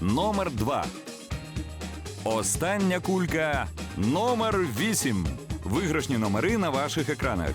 Номер 2. Остання кулька номер 8. Виграшні номери на ваших екранах.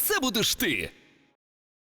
це будеш ти.